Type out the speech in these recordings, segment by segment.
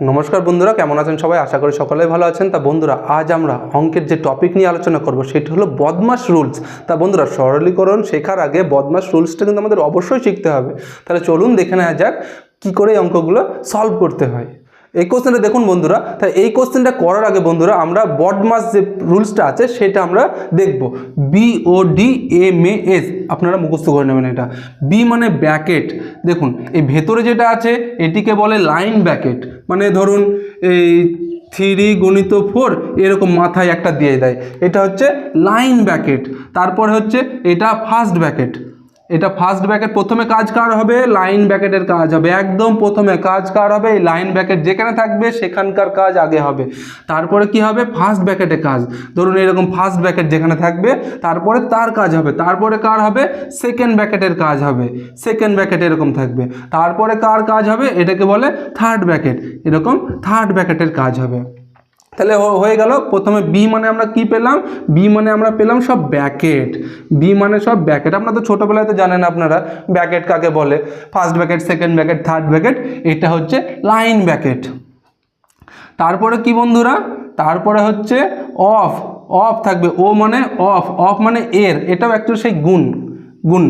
নমস্কার বন্ধুরা, কেমন আছেন সবাই? আশা করি সকলে ভালো আছেন। তা বন্ধুরা, আজ আমরা অঙ্কের যে টপিক নিয়ে আলোচনা করব, সেটি হলো বদমাস রুলস তা বন্ধুরা, সরলীকরণ শেখার আগে বদমাস রুলসটা কিন্তু আমাদের অবশ্যই শিখতে হবে। তাহলে চলুন দেখে নেওয়া যাক, কী করে এই অঙ্কগুলো সলভ করতে হয়। এই কোশ্চেনটা দেখুন বন্ধুরা। তাই এই কোশ্চেনটা করার আগে বন্ধুরা আমরা বডমাস যে রুলসটা আছে, সেটা আমরা দেখব। B O D M A S আপনারা মুখস্থ করে নেবেন এটা। বি মানে ব্যাকেট দেখুন, এই ভেতরে যেটা আছে, এটিকে বলে লাইন ব্যাকেট মানে ধরুন, এই থ্রি গণিত ফোর এরকম মাথায় একটা দিয়ে দেয়। এটা হচ্ছে লাইন ব্যাকেট তারপরে হচ্ছে এটা ফার্স্ট ব্যাকেট এটা ফার্স্ট ব্যাকেট প্রথমে কাজ কার হবে? লাইন ব্যাকেটের কাজ হবে। একদম প্রথমে কাজ কার হবে? এই লাইন ব্যাকেট যেখানে থাকবে, সেখানকার কাজ আগে হবে। তারপরে কি হবে? ফার্স্ট ব্যাকেটে কাজ। ধরুন এরকম ফার্স্ট ব্যাকেট যেখানে থাকবে, তারপরে তার কাজ হবে। তারপরে কার হবে? সেকেন্ড ব্যাকেটের কাজ হবে। সেকেন্ড ব্যাকেট এরকম থাকবে। তারপরে কার কাজ হবে? এটাকে বলে থার্ড ব্যাকেট এরকম থার্ড ব্যাকেটের কাজ হবে। তাহলে হয়ে গেল। প্রথমে বি মানে আমরা কি পেলাম? বি মানে আমরা পেলাম সব ব্যাকেট বি মানে সব ব্যাকেট আপনারা তো ছোটোবেলায় তো জানেন আপনারা ব্যাকেট কাকে বলে? First bracket second bracket third bracket এটা হচ্ছে লাইন ব্যাকেট তারপরে কি বন্ধুরা? তারপরে হচ্ছে অফ অফ থাকবে। ও মানে অফ অফ মানে এর। এটাও একটু সেই গুণ। গুণ।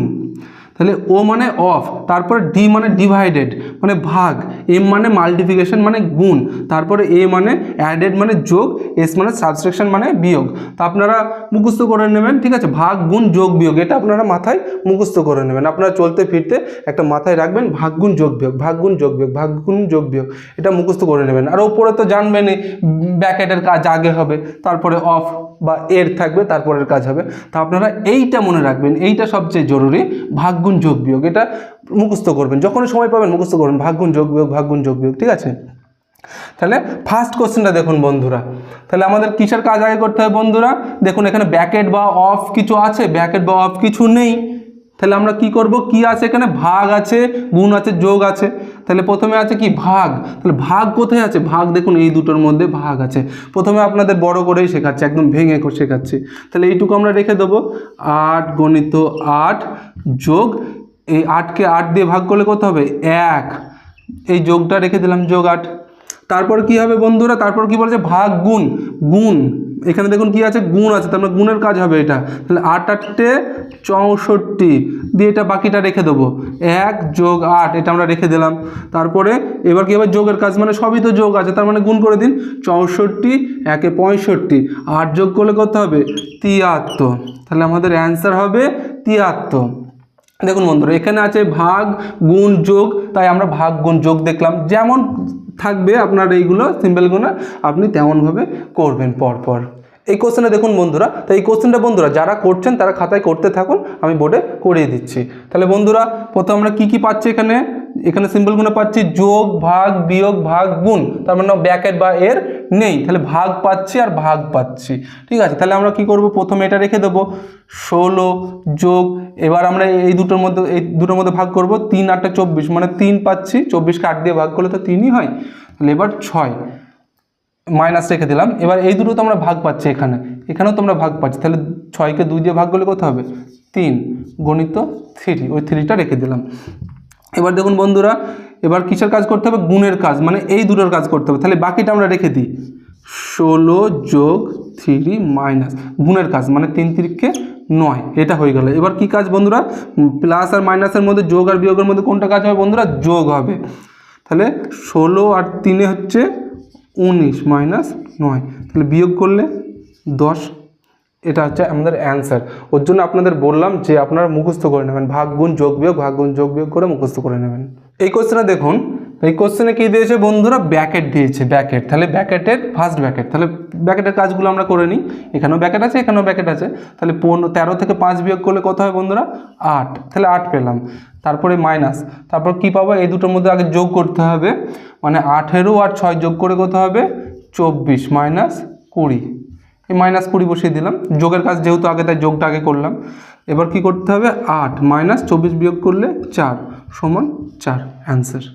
তাহলে ও মানে অফ তারপরে ডি মানে ডিভাইডেড মানে ভাগ। এম মানে মাল্টিপ্লিকেশন মানে গুণ, তারপরে এ মানে অ্যাডেড মানে যোগ এস মানে সাবস্ট্রাকশন মানে বিয়োগ। তা আপনারা মুখস্থ করে নেবেন, ঠিক আছে? ভাগ, গুণ, যোগ, বিয়োগ, এটা আপনারা মাথায় মুখস্থ করে নেবেন। আপনারা চলতে ফিরতে একটা মাথায় রাখবেন, ভাগ, গুণ, যোগ, বিয়োগ, ভাগ, গুণ, যোগ, বিয়োগ, ভাগ, গুণ, যোগ, বিয়োগ, এটা মুখস্থ করে নেবেন। আর ওপরে তো জানবেনই ব্যাকেটের কাজ আগে হবে, তারপরে অফ বা এর থাকবে, তারপরের কাজ হবে। তা আপনারা এইটা মনে রাখবেন, এইটা সবচেয়ে জরুরি ভাগগুণ যোগ, বিয়োগ, এটা মুখস্থ করবেন, যখনই সময় পাবেন মুখস্থ করবেন ভাগগুণ যোগ বিয়োগ ভাগগুণ যোগ বিয়োগ, ঠিক আছে? তাহলে ফার্স্ট কোশ্চেনটা দেখুন বন্ধুরা, তাহলে আমাদের কিসের কাজ আগে করতে হবে বন্ধুরা? দেখুন এখানে ব্যাকেট বা অফ কিছু আছে ব্যাকেট বা অফ কিছু নেই। তাহলে আমরা কি করব? কি আছে এখানে? ভাগ আছে, গুণ আছে, যোগ আছে। তাহলে প্রথমে আছে কি? ভাগ। তাহলে ভাগ কোথায় আছে? ভাগ দেখুন এই দুটোর মধ্যে ভাগ আছে। প্রথমে আপনাদের বড় করেই শেখাচ্ছি, একদম ভেঙে শেখাচ্ছি। তাহলে এইটুকু আমরা রেখে দেবো। আট গণিত আট যোগ এই আটকে আট দিয়ে ভাগ করলে কত হবে? এক। এই যোগটা রেখে দিলাম যোগ আট। তারপর কি হবে বন্ধুরা? তারপর কি বলছে? ভাগ গুণ। গুণ। এখানে দেখুন কি আছে? গুণ আছে, তার মানে গুণের কাজ হবে এটা। তাহলে আট আটটে চৌষট্টি। দিয়ে এটা বাকিটা রেখে দেবো। এক যোগ আট, এটা আমরা রেখে দিলাম। তারপরে এবার কি হবে? যোগের কাজ মানে সবই তো যোগ আছে, তার মানে গুণ করে দিন। চৌষট্টি, একে পঁয়ষট্টি। আট যোগ করলে কত হবে? তিয়াত্তর। তাহলে আমাদের অ্যান্সার হবে তিয়াত্তর। দেখুন বন্ধুরা, এখানে আছে ভাগ, গুণ, যোগ, তাই আমরা ভাগ, গুণ, যোগ দেখলাম। যেমন থাকবে আপনার এইগুলো সিম্পলগুলো আপনি তেমনভাবে করবেন পরপর। এই কোশ্চেনটা দেখুন বন্ধুরা, তো এই কোশ্চেনটা বন্ধুরা, যারা করছেন তারা খাতায় করতে থাকুন, আমি বোর্ডে করিয়ে দিচ্ছি। তাহলে বন্ধুরা, প্রথম আমরা কি কি পাচ্ছি এখানে? এখানে সিম্পলগুলো পাচ্ছি যোগ, ভাগ, বিয়োগ, ভাগ, গুণ। তার মানে ব্যাকেট বা এর নেই। তাহলে ভাগ পাচ্ছি আর ভাগ পাচ্ছি। ঠিক আছে, তাহলে আমরা কি করব? প্রথমে এটা রেখে দেবো। ষোলো যোগ, এবার আমরা এই দুটোর মধ্যে, এই দুটোর মধ্যে ভাগ করব। তিন, আটটা, চব্বিশ। মানে তিন পাচ্ছি, চব্বিশকে আট দিয়ে ভাগ করলে তো তিনই হয়। তাহলে এবার ছয়। মাইনাস রেখে দিলাম। এবার এই দুটো তো আমরা ভাগ পাচ্ছি এখানে। এখানেও তো আমরা ভাগ পাচ্ছি। তাহলে ছয়কে দুই দিয়ে ভাগ করলে কত হবে? তিন। গণিত থ্রি। ওই থ্রিটা রেখে দিলাম। এবার দেখুন বন্ধুরা, এবার কিসের কাজ করতে হবে? গুণের কাজ মানে এই দুটোর কাজ করতে হবে। তাহলে বাকিটা আমরা রেখে দিই। ষোলো যোগ থ্রি মাইনাস, গুণের কাজ মানে তিন তিরিখকে নয়, এটা হয়ে গেল। এবার কি কাজ বন্ধুরা? প্লাস আর মাইনাসের মধ্যে যোগ আর বিয়োগের মধ্যে কোনটা কাজ হবে বন্ধুরা? যোগ হবে। তাহলে ষোলো আর তিনে হচ্ছে উনিশ, মাইনাস নয়। তাহলে বিয়োগ করলে দশ এটা হচ্ছে আমাদের অ্যান্সার ওর জন্য আপনাদের বললাম যে আপনারা মুখস্থ করে নেবেন। ভাগ গুণ যোগ বিয়োগ, ভাগ গুণ যোগ বিয়োগ করে মুখস্থ করে নেবেন। এই কোশ্চেনে দেখুন, এই কোশ্চেনে কি দিয়েছে বন্ধুরা? ব্যাকেট দিয়েছে ব্যাকেট তাহলে ব্যাকেটের ফার্স্ট ব্যাকেট তাহলে ব্যাকেটের কাজগুলো আমরা করে নিই। এখানেও ব্যাকেট আছে, এখানেও ব্যাকেট আছে। তাহলে পনেরো, তেরো থেকে পাঁচ বিয়োগ করলে কত হয় বন্ধুরা? আট। তাহলে আট পেলাম। তারপরে মাইনাস তারপর কি পাবো? এই দুটোর মধ্যে আগে যোগ করতে হবে। মানে আঠেরো আর ছয় যোগ করে কত হবে? চব্বিশ। মাইনাস কুড়ি। এই মাইনাস কুড়ি বসিয়ে দিলাম। যোগের কাজ যেহেতু আগে, তাই যোগটা আগে করলাম। এবার কি করতে হবে? আট মাইনাস চব্বিশ বিয়োগ করলে চার, সমান চার অ্যান্সার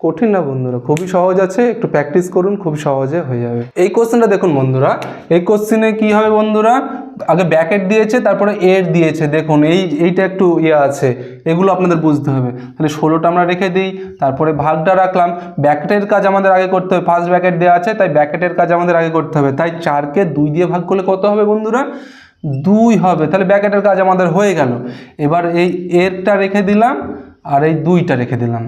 কঠিন না বন্ধুরা, খুবই সহজ আছে, একটু প্র্যাকটিস করুন, খুব সহজে হয়ে যাবে। এই কোশ্চেনটা দেখুন বন্ধুরা, এই কোশ্চেনে কি হবে বন্ধুরা? আগে ব্যাকেট দিয়েছে, তারপরে এর দিয়েছে, দেখুন, এই, এইটা একটু ইয়ে আছে, এগুলো আপনাদের বুঝতে হবে। তাহলে ষোলোটা আমরা রেখে দিই, তারপরে ভাগটা রাখলাম ব্যাকেটের কাজ আমাদের আগে করতে হবে ফার্স্ট ব্যাকেট দেওয়া আছে, তাই ব্যাকেটের কাজ আমাদের আগে করতে হবে, তাই চারকে দুই দিয়ে ভাগ করলে কত হবে বন্ধুরা? দুই হবে, তাহলে ব্যাকেটের কাজ আমাদের হয়ে গেল। এবার এই এরটা রেখে দিলাম, আর এই দুইটা রেখে দিলাম।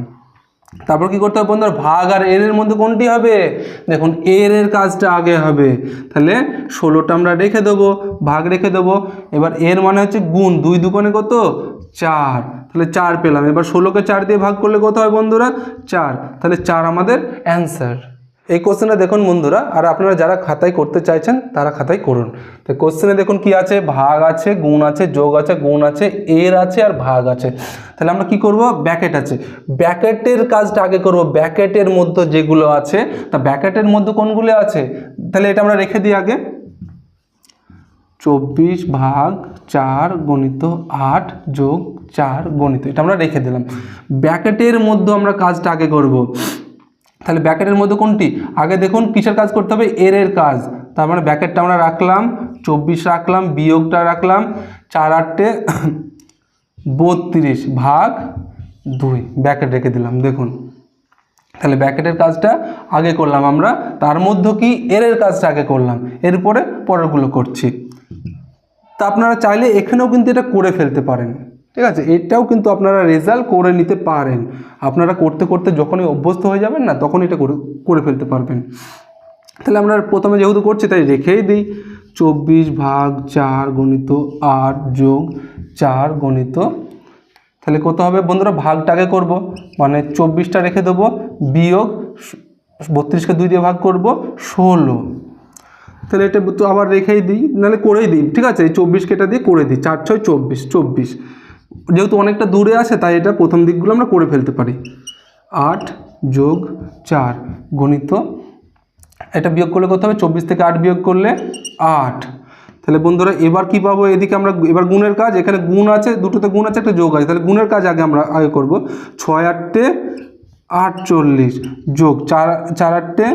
তারপর কি করতে হবে বন্ধুরা? ভাগ আর এর এর মধ্যে কোনটি হবে? দেখুন এর এর কাজটা আগে হবে। তাহলে ষোলোটা আমরা রেখে দেবো, ভাগ রেখে দেবো। এবার এর মানে হচ্ছে গুণ। দুই দুকোণে কত? চার। তাহলে চার পেলাম। এবার ষোলোকে চার দিয়ে ভাগ করলে কত হয় বন্ধুরা? চার। তাহলে চার আমাদের অ্যান্সার এই কোশ্চেনে দেখুন বন্ধুরা, আর আপনারা যারা খাতায় করতে চাইছেন, তারা খাতায় করুন। তো কোশ্চেনে দেখুন কি আছে? ভাগ আছে, গুণ আছে, যোগ আছে, গুণ আছে, এর আছে আর ভাগ আছে। তাহলে আমরা কি করব? ব্যাকেট আছে। ব্যাকেটের কাজটা আগে করব। ব্যাকেটের মধ্যে যেগুলো আছে, তা ব্যাকেটের মধ্যে কোনগুলো আছে? তাহলে এটা আমরা রেখে দিই আগে। চব্বিশ ভাগ চার গণিত আট যোগ চার গণিত, এটা আমরা রেখে দিলাম। ব্যাকেটের মধ্যে আমরা কাজটা আগে করব। তাহলে ব্যাকেটের মধ্যে কোনটি? আগে দেখুন কিসের কাজ করতে হবে? এর এর কাজ। তার মানে ব্যাকেটটা আমরা রাখলাম, চব্বিশ রাখলাম, বিয়োগটা রাখলাম, চার আটটে বত্রিশ ভাগ দুই, ব্যাকেট রেখে দিলাম, দেখুন। তাহলে ব্যাকেটের কাজটা আগে করলাম আমরা, তার মধ্যে কি? এর এর কাজটা আগে করলাম, এরপরে পরেরগুলো করছি। তা আপনারা চাইলে এখানেও কিন্তু এটা করে ফেলতে পারেন। ঠিক আছে? এটাও কিন্তু আপনারা রেজাল্ট করে নিতে পারেন। আপনারা করতে করতে যখনই অভ্যস্ত হয়ে যাবেন না তখন এটা করে ফেলতে পারবেন। তাহলে আমরা প্রথমে যেহেতু করছি, তাই রেখেই দিই। চব্বিশ ভাগ চার গণিত আট যোগ চার গণিত, তাহলে কত হবে বন্ধুরা? ভাগটাকে করব মানে চব্বিশটা রেখে দেবো, বিয়োগ বত্রিশকে দুই দিয়ে ভাগ করব, ষোলো। তাহলে এটা তো আবার রেখেই দিই, নাহলে করেই দিই, ঠিক আছে? এই চব্বিশকে এটা দিয়ে করে দিই, চার, ছয়, চব্বিশ চব্বিশ। যেহেতু অনেকটা দূরে আছে, তাই এটা প্রথম দিকগুলো আমরা করে ফেলতে পারি। আট যোগ চার গণিত, এটা বিয়োগ করলে কত হবে? চব্বিশ থেকে আট বিয়োগ করলে আট। তাহলে বন্ধুরা, এবার কি পাবো? এদিকে আমরা এবার গুণের কাজ, এখানে গুণ আছে, দুটোতে গুণ আছে, একটা যোগ আছে। তাহলে গুণের কাজ আগে আমরা আগে করব। ছয় আটটে আটচল্লিশ যোগ চার চার আটটে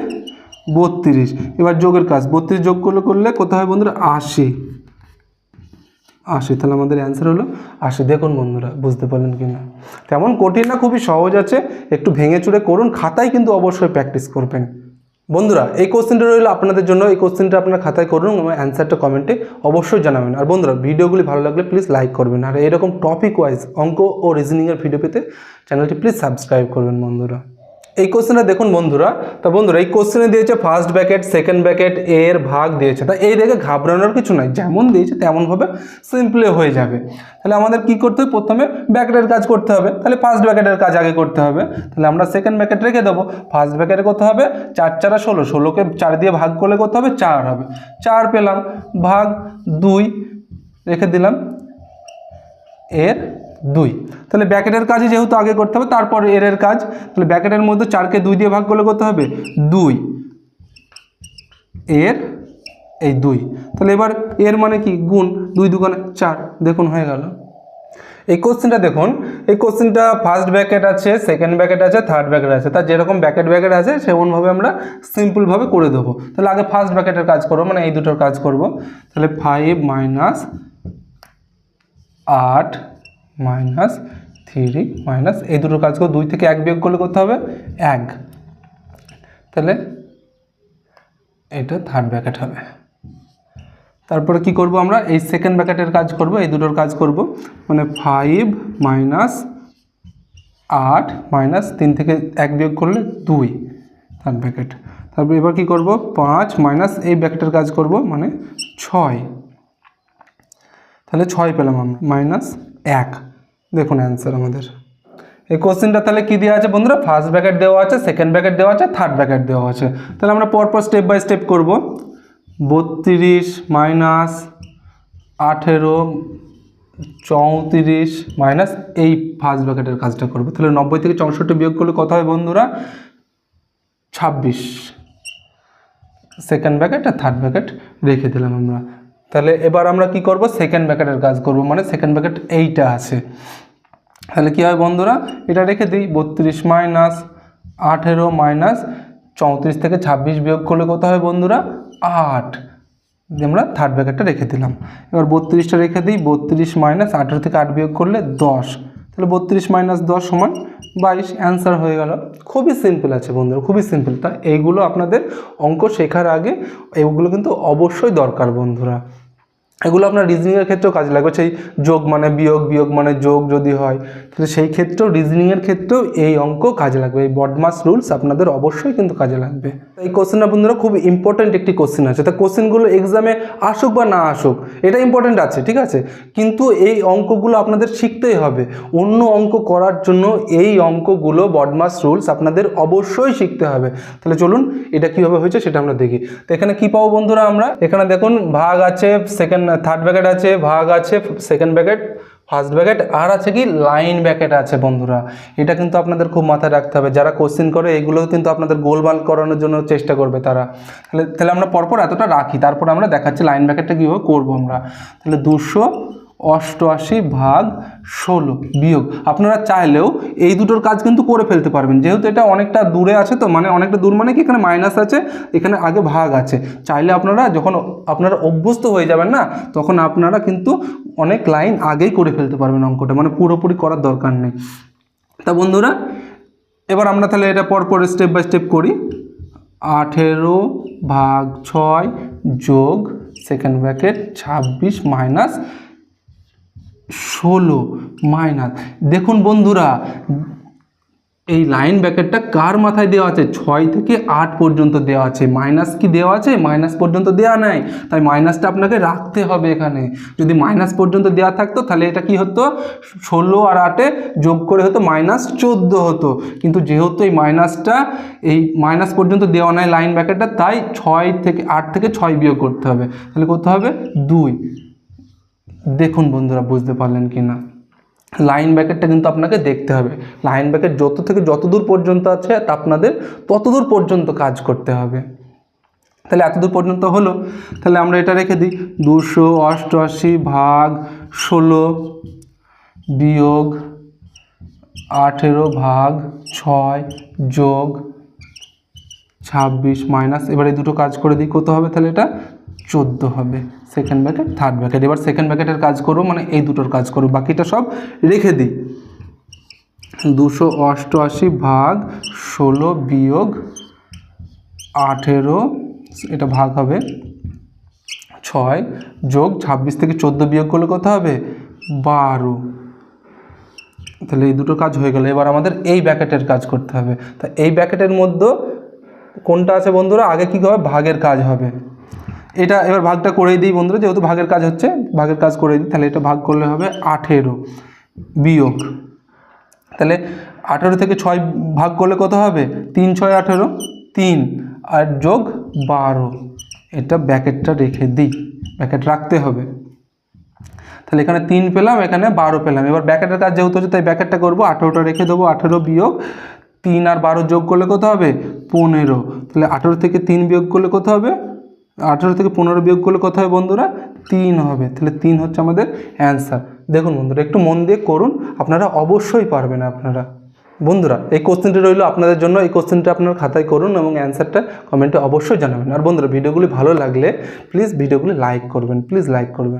বত্রিশ। এবার যোগের কাজ, বত্রিশ যোগ করলে করলে কত হয় বন্ধুরা? আশি। আশি তাহলে আমাদের অ্যান্সার হলো আশি দেখুন বন্ধুরা, বুঝতে পারলেন কি না তেমন কঠিন না, খুবই সহজ আছে। একটু ভেঙে চুড়ে করুন, খাতায় কিন্তু অবশ্যই প্র্যাকটিস করবেন। বন্ধুরা, এই কোশ্চেনটা রইল আপনাদের জন্য। এই কোশ্চেনটা আপনার খাতায় করুন এবং অ্যান্সারটা কমেন্টে অবশ্যই জানাবেন। আর বন্ধুরা, ভিডিওগুলি ভালো লাগলে প্লিজ লাইক করবেন। আর এরকম টপিক ওয়াইজ অঙ্ক ও রিজনিংয়ের ভিডিও পেতে চ্যানেলটি প্লিজ সাবস্ক্রাইব করবেন বন্ধুরা। এই কোশ্চেনটা দেখুন বন্ধুরা, তা বন্ধুরা এই কোশ্চেনে দিয়েছে ফার্স্ট ব্যাকেট সেকেন্ড ব্যাকেট এর ভাগ দিয়েছে। তা এই দেখে ঘাবড়ানোর কিছু নাই, যেমন দিয়েছে তেমনভাবে সিম্পলি হয়ে যাবে। তাহলে আমাদের কি করতে হবে? প্রথমে ব্যাকেটের কাজ করতে হবে। তাহলে ফার্স্ট ব্যাকেটের কাজ আগে করতে হবে। তাহলে আমরা সেকেন্ড ব্যাকেট রেখে দেবো। ফার্স্ট ব্যাকেটে করতে হবে চার চারা ষোলো। ষোলোকে চার দিয়ে ভাগ করলে করতে হবে? চার হবে। চার পেলাম, ভাগ দুই, রেখে দিলাম এর দুই। তাহলে ব্যাকেটের কাজে যেহেতু আগে করতে হবে, তারপর এর এর কাজ। তাহলে ব্যাকেটের মধ্যে চারকে দুই দিয়ে ভাগ করলে করতে হবে? দুই। এর, এই দুই। তাহলে এবার এর মানে কি? গুণ দুই দুগুণে চার। দেখুন, হয়ে গেল। এই কোশ্চেনটা দেখুন। এই কোশ্চেনটা ফার্স্ট ব্যাকেট আছে সেকেন্ড ব্যাকেট আছে থার্ড ব্যাকেট আছে। তার যেরকম ব্যাকেট ব্যাকেট আছে, সেমনভাবে আমরা সিম্পলভাবে করে দেবো। তাহলে আগে ফার্স্ট ব্যাকেটের কাজ করব মানে এই দুটোর কাজ করব। তাহলে ফাইভ মাইনাস আট মাইনাস থ্রি মাইনাস এই দুটো কাজ করব দুই থেকে এক বিয়োগ করলে করতে হবে এক। তাহলে এটা থার্ড ব্যাকেট হবে। তারপরে কি করব আমরা? এই সেকেন্ড ব্যাকেটের কাজ করব, এই দুটোর কাজ করব। মানে ফাইভ মাইনাস আট মাইনাস তিন থেকে এক বিয়োগ করলে দুই থার্ড ব্যাকেট তারপর এবার কি করব? পাঁচ মাইনাস এই ব্যাকেটের কাজ করব মানে ছয়। তাহলে ছয় পেলাম আমরা মাইনাস এক। দেখুন অ্যান্সার আমাদের। এই কোশ্চেনটা তাহলে কী দেওয়া আছে বন্ধুরা? ফার্স্ট ব্যাকেট দেওয়া আছে সেকেন্ড ব্যাকেট দেওয়া আছে থার্ড ব্যাকেট দেওয়া আছে। তাহলে আমরা পরপর স্টেপ বাই স্টেপ করব। বত্রিশ মাইনাস আঠেরো, চৌত্রিশ মাইনাস এই ফার্স্ট ব্যাকেটের কাজটা করব। তাহলে নব্বই থেকে চৌষট্টি বিয়োগ করলে কত হয় বন্ধুরা? ছাব্বিশ। সেকেন্ড ব্যাকেট আর থার্ড ব্যাকেট রেখে দিলাম আমরা। তাহলে এবার আমরা কি করব? সেকেন্ড ব্যাকেটের কাজ করব। মানে সেকেন্ড ব্যাকেট এইটা আছে। তাহলে কী হয় বন্ধুরা? এটা রেখে দিই। বত্রিশ মাইনাস আঠেরো মাইনাস চৌত্রিশ থেকে ছাব্বিশ বিয়োগ করলে কত হয় বন্ধুরা? আট। আমরা থার্ড ব্যাকেটটা রেখে দিলাম। এবার বত্রিশটা রেখে দিই। বত্রিশ মাইনাস আঠেরো থেকে আট বিয়োগ করলে দশ। তাহলে বত্রিশ মাইনাস দশ সমান বাইশ অ্যান্সার হয়ে গেল। খুবই সিম্পল আছে বন্ধুরা, খুবই সিম্পল তা এইগুলো আপনাদের অঙ্ক শেখার আগে এগুলো কিন্তু অবশ্যই দরকার বন্ধুরা। এগুলো আপনার রিজনিংয়ের ক্ষেত্রেও কাজে লাগবে। সেই যোগ মানে বিয়োগ বিয়োগ মানে যোগ যদি হয় তাহলে সেই ক্ষেত্রেও রিজনিংয়ের ক্ষেত্রেও এই অঙ্ক কাজে লাগবে। এই বডমাস রুলস আপনাদের অবশ্যই কিন্তু কাজে লাগবে। এই কোশ্চেনটা বন্ধুরা খুব ইম্পর্ট্যান্ট একটি কোশ্চেন আছে। তা কোশ্চেনগুলো এক্সামে আসুক বা না আসুক, এটা ইম্পর্ট্যান্ট আছে, ঠিক আছে? কিন্তু এই অঙ্কগুলো আপনাদের শিখতেই হবে। অন্য অঙ্ক করার জন্য এই অঙ্কগুলো বডমাস রুলস আপনাদের অবশ্যই শিখতে হবে। তাহলে চলুন, এটা কীভাবে হয়েছে সেটা আমরা দেখি। তো এখানে কী পাবো বন্ধুরা আমরা? এখানে দেখুন, ভাগ আছে সেকেন্ড থার্ড ব্যাকেট আছে, ভাগ আছে সেকেন্ড ব্যাকেট ফার্স্ট ব্যাকেট আর আছে কি? লাইন ব্যাকেট আছে বন্ধুরা। এটা কিন্তু আপনাদের খুব মাথায় রাখতে হবে। যারা কোশ্চেন করে এগুলো কিন্তু আপনাদের গোলমাল করানোর জন্য চেষ্টা করবে তারা। তাহলে তাহলে আমরা পরপর এতটা রাখি। তারপর আমরা দেখাচ্ছি লাইন ব্যাকেটটা কীভাবে করব আমরা। তাহলে দুশো অষ্টআশি ভাগ ষোলো বিয়োগ। আপনারা চাইলেও এই দুটোর কাজ কিন্তু করে ফেলতে পারবেন। যেহেতু এটা অনেকটা দূরে আছে তো মানে অনেকটা দূর মানে কি এখানে মাইনাস আছে, এখানে আগে ভাগ আছে। চাইলে আপনারা যখন আপনারা অভ্যস্ত হয়ে যাবেন না, তখন আপনারা কিন্তু অনেক লাইন আগেই করে ফেলতে পারবেন অঙ্কটা। মানে পুরোপুরি করার দরকার নেই। তা বন্ধুরা, এবার আমরা তাহলে এটা পরপর স্টেপ বাই স্টেপ করি। আঠেরো ভাগ ছয় যোগ সেকেন্ড ব্র্যাকেট ছাব্বিশ মাইনাস ষোলো মাইনাস। দেখুন বন্ধুরা, এই লাইন ব্যাকেটটা কার মাথায় দেওয়া আছে? ছয় থেকে আট পর্যন্ত দেওয়া আছে। মাইনাস কি দেওয়া আছে? মাইনাস পর্যন্ত দেওয়া নাই। তাই মাইনাসটা আপনাকে রাখতে হবে এখানে। যদি মাইনাস পর্যন্ত দেওয়া থাকতো, তাহলে এটা কি হতো? ষোলো আর আটে যোগ করে হতো মাইনাস চোদ্দ হতো। কিন্তু যেহেতু এই মাইনাসটা, এই মাইনাস পর্যন্ত দেওয়া নাই লাইন ব্যাকেটটা তাই ছয় থেকে আট থেকে ছয় বিয়োগ করতে হবে। তাহলে করতে হবে দুই। দেখুন বন্ধুরা, বুঝতে পারলেন কি না লাইন ব্যাকেটটা কিন্তু আপনাকে দেখতে হবে। লাইন ব্যাকেট যত থেকে যত দূর পর্যন্ত আছে, তা আপনাদের তত দূর পর্যন্ত কাজ করতে হবে। তাহলে এত দূর পর্যন্ত হলো। তাহলে আমরা এটা রেখে দিই। দুশো অষ্টআশি ভাগ ষোলো বিয়োগ আঠেরো ভাগ ছয় যোগ ছাব্বিশ মাইনাস। এবার দুটো কাজ করে দিই কত হবে তাহলে এটা চোদ্দ হবে। সেকেন্ড ব্যাকেট থার্ড ব্যাকেট এবার সেকেন্ড ব্যাকেটের কাজ করব মানে এই দুটোর কাজ করব। বাকিটা সব রেখে দিই। দুশো অষ্টআশি ভাগ ষোলো বিয়োগ আঠেরো, এটা ভাগ হবে ছয় যোগ ছাব্বিশ থেকে চোদ্দ বিয়োগ করলে কত হবে? বারো। তাহলে এই দুটো কাজ হয়ে গেল। এবার আমাদের এই ব্যাকেটের কাজ করতে হবে। তা এই ব্যাকেটের মধ্যে কোনটা আছে বন্ধুরা? আগে কী হবে? ভাগের কাজ হবে। এটা এবার ভাগটা করেই দিই বন্ধুরা, যেহেতু ভাগের কাজ হচ্ছে, ভাগের কাজ করে দিই, তাহলে এটা ভাগ করলে হবে আঠেরো বিয়োগ। তাহলে আঠেরো থেকে ছয় ভাগ করলে কত হবে? তিন, ছয়, আঠেরো, তিন, আর যোগ বারো। এটা ব্যাকেটটা রেখে দিই, ব্যাকেট রাখতে হবে। তাহলে এখানে তিন পেলাম, এখানে বারো পেলাম। এবার ব্যাকেটের কাজ যেহেতু হচ্ছে, তাই ব্যাকেটটা করব, আঠেরোটা রেখে দেবো, আঠেরো বিয়োগ তিন আর বারো যোগ করলে কত হবে? পনেরো। তাহলে আঠেরো থেকে তিন বিয়োগ করলে কত হবে? আঠেরো থেকে পনেরো বিয়োগ করলে কত হবে বন্ধুরা? তিন হবে। তাহলে তিন হচ্ছে আমাদের অ্যান্সার দেখুন বন্ধুরা, একটু মন দিয়ে করুন, আপনারা অবশ্যই পারবেন আপনারা। বন্ধুরা, এই কোশ্চেনটি রইল আপনাদের জন্য, এই কোশ্চেনটা আপনার খাতায় করুন এবং অ্যান্সারটা কমেন্টে অবশ্যই জানাবেন। আর বন্ধুরা, ভিডিওগুলি ভালো লাগলে প্লিজ ভিডিওগুলি লাইক করবেন প্লিজ লাইক করবেন।